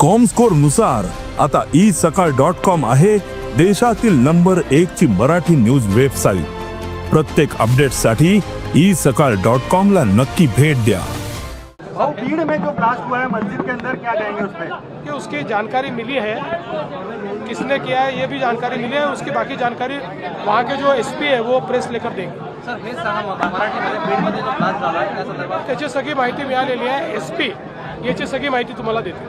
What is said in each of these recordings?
कॉमस्कोरनुसार आता ई सकाळ dot com आहे देशातील नंबर एक ची मराठी न्यूज वेबसाईट प्रत्येक अपडेटसाठी ई सकाळ डॉट कॉम ला नक्की भेट द्या. भीड़ में जो ब्लास्ट हुआ है मस्जिद के अंदर क्या कहेंगे उस पर कि उसकी जानकारी मिली है किसने किया है ये भी जानकारी मिली है उसकी बाकी जानकारी वहाँ के जो एसपी है वो प्रेस लेकर देंगे। सर हेच सांगा मराठीमध्ये बीडमध्ये जो ब्लास्ट झाला त्या संदर्भात त्याची सगळी माहिती मिळालेली आहे एस पी याची सगळी माहिती तुम्हाला देते.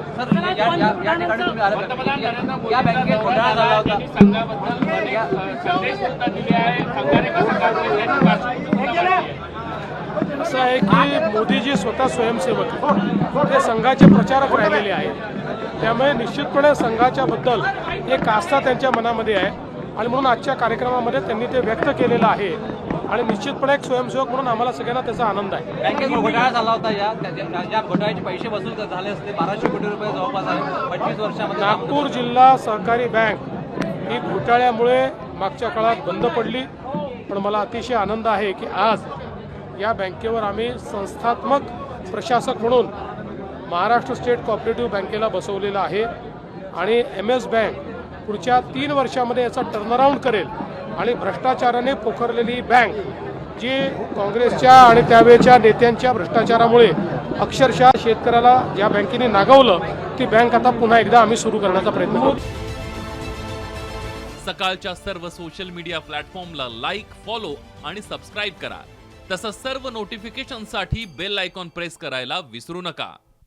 होता. असं आहे की मोदीजी स्वतः स्वयंसेवक. ते संघाचे प्रचारक राहिलेले आहेत. त्यामुळे निश्चितपणे संघाच्या बद्दल एक आस्था त्यांच्या मनामध्ये आहे. आणि म्हणून आजच्या कार्यक्रमामध्ये त्यांनी ते व्यक्त केलेलं आहे. आणि निश्चितपणे एक स्वयंसेवक म्हणून आम्हाला सगळ्यांना त्याचा आनंद आहे. बँकेत घोटाळा झाला होता या ज्या घोटाळ्याचे पैसे वसूल झाले असते बाराशे कोटी रुपये जवळपास आहे पंचवीस वर्षामध्ये नागपूर जिल्हा सहकारी बँक ही घोटाळ्यामुळे मागच्या काळात बंद पडली. पण मला अतिशय आनंद आहे की आज या बँकेवर आम्ही संस्थात्मक प्रशासक म्हणून महाराष्ट्र स्टेट कॉपरेटिव्ह बँकेला बसवलेलं आहे. आणि एम एस बँक पुढच्या तीन वर्षामध्ये याचा टर्नअराऊंड करेल आणि भ्रष्टाचाराने पोखरलेली बँक जी काँग्रेसच्या आणि त्यावेळच्या नेत्यांच्या भ्रष्टाचारामुळे अक्षरशः शेतकऱ्याला ज्या बँकेने नागवलं ती बँक आता पुन्हा एकदा आम्ही सुरू करण्याचा प्रयत्न करू सकाळच्या सर्व सोशल मीडिया प्लॅटफॉर्मला लाईक फॉलो आणि सबस्क्राईब करा. तसंच सर्व नोटिफिकेशनसाठी बेल आयकॉन प्रेस करायला विसरू नका.